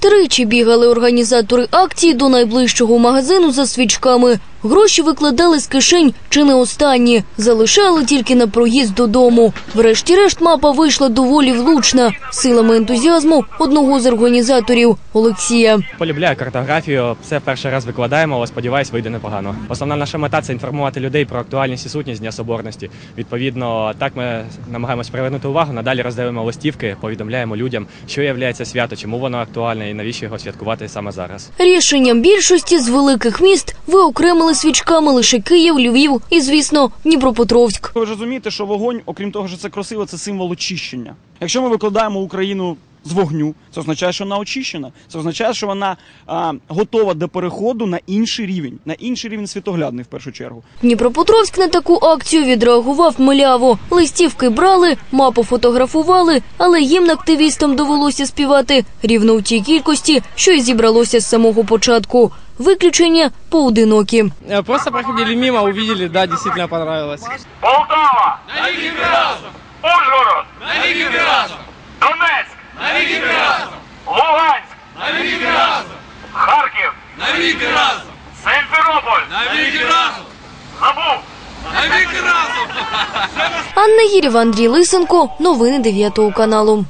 Тричі бігали організатори акції до найближчого магазину за свічками. Гроші викладали з кишень чи не останні, залишали тільки на проїзд додому. Врешті-решт мапа вийшла доволі влучна силами ентузіазму одного з організаторів Олексія. Полюбляю картографію, все перший раз викладаємо, але сподіваюсь, вийде непогано. Основна наша мета це інформувати людей про актуальність і сутність Дня Соборності. Відповідно, так ми намагаємось привернути увагу. Надалі роздаємо листівки, повідомляємо людям, що є свято, чому воно актуальне і навіщо його святкувати саме зараз. Рішенням більшості з великих міст виокремили свічками лише Київ, Львів і, звісно, Дніпропетровськ. Ви ж розумієте, що вогонь, окрім того, що це красиво, це символ очищення. Якщо ми викладаємо Україну з вогню, це означає, що вона очищена. Це означає, що вона а, готова до переходу на інший рівень, на інший рівень світоглядний в першу чергу. Дніпропетровськ на таку акцію відреагував мляво. Листівки брали, мапу фотографували, але їм активістам довелося співати рівно в тій кількості, що й зібралося з самого початку. Виключення поодинокі. Э, Просто проходили мимо, увидели, да, действительно понравилось. Полтава! Навіки разом! Ужгород! Навіки разом! Донецьк! Навіки разом! Луганськ! Навіки разом! Харків! Навіки разом! Симферополь! Навіки разом! Забув! Навіки разом! Анна Гірєва, Андрій Лисенко. Новини 9 каналу.